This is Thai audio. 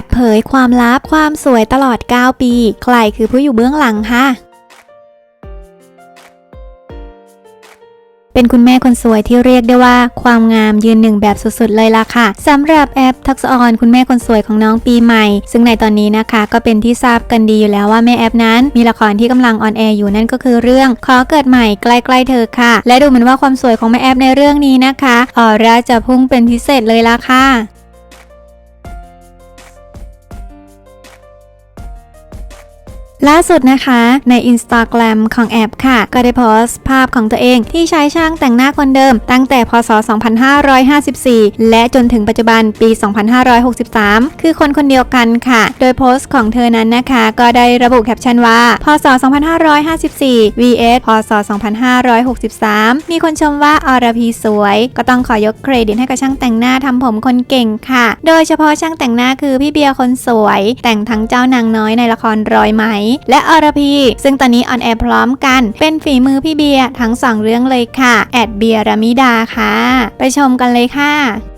ปเผยความลับความสวยตลอด 9 ปี ใครคือผู้อยู่เบื้องหลังคะเป็นคุณแม่คนสวยที่เรียกได้ว่าความงามยืนหนึ่งแบบสุดๆเลยล่ะค่ะสำหรับแอปทักษออนคุณแม่คนสวยของน้องปีใหม่ ซึ่งในตอนนี้นะคะ ก็เป็นที่ทราบกันดีอยู่แล้วว่าแม่แอปนั้น มีละครที่กำลังออนแอร์อยู่นั่นก็คือเรื่อง ขอเกิดใหม่ใกล้ๆเธอค่ะ และดูเหมือนว่าความสวยของแม่แอปในเรื่องนี้นะคะออร่าจะพุ่งเป็นพิเศษเลยล่ะค่ะ ล่าสุดนะคะใน Instagram ของแอปค่ะ ก็ได้โพสต์ภาพของตัวเองที่ใช้ช่างแต่งหน้าคนเดิม ตั้งแต่พศ 2554 และจนถึงปัจจุบันปี 2563 คือคนคนเดียวกันค่ะ โดยโพสต์ของเธอนั้นนะคะ ก็ได้ระบุแคปชั่นว่า พศ 2554 vs พศ 2563 มีคนชมว่าอรพีสวย ก็ต้องขอยกเครดิตให้กับช่างแต่งหน้าทำผมคนเก่งค่ะ โดยเฉพาะช่างแต่งหน้าคือพี่เบียร์คนสวย แต่งทั้งเจ้านางน้อยในละครรอยไหมและอรพี ซึ่งตอนนี้ออนแอร์พร้อมกัน เป็นฝีมือพี่เบียร์ทั้งสองเรื่องเลยค่ะ แอดเบียร์รามิดาค่ะ ไปชมกันเลยค่ะ